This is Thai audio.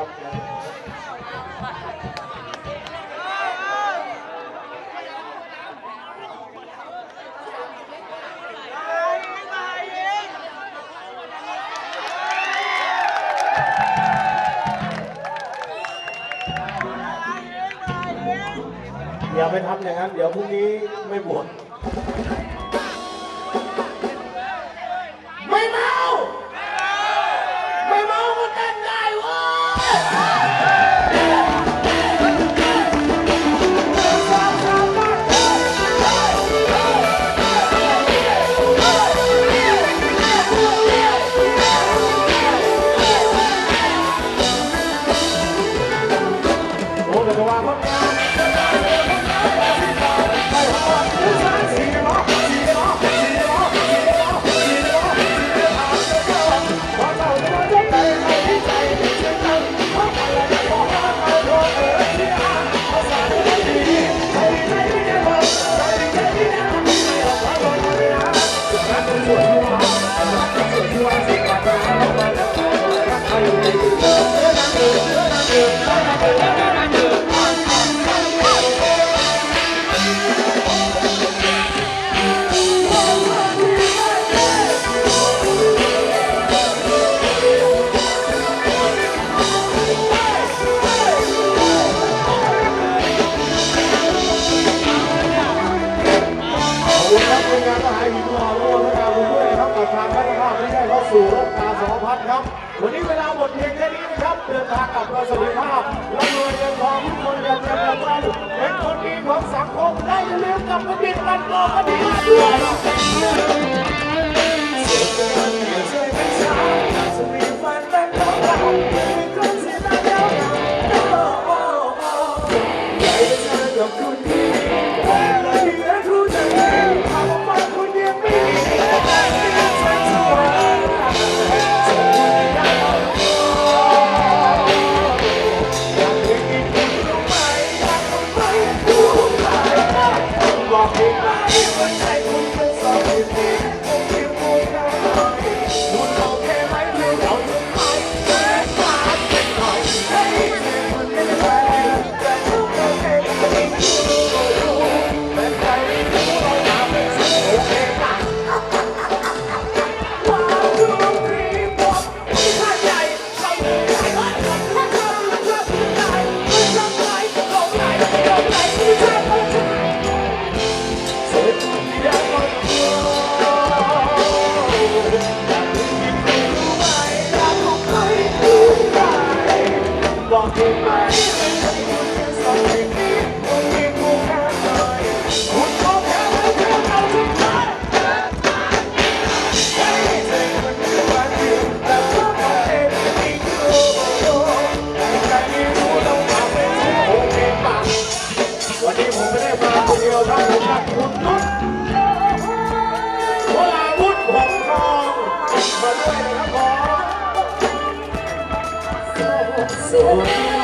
อย่าไปทำอย่างนั้นเดี๋ยวพรุ่งนี้ไม่บวช กับทางพัฒนาที่ได้เข้าสู่รถตาสองพันครับ วันนี้เวลาหมดเพียงแค่นี้นครับ เดินทางกลับประสิทธิภาพและรวยเงินทองทุกคนกันจะกระจายเป็นคนดีของสังคมได้เรื่องกับประเด็นการโกงคดีมากด้วย Oh,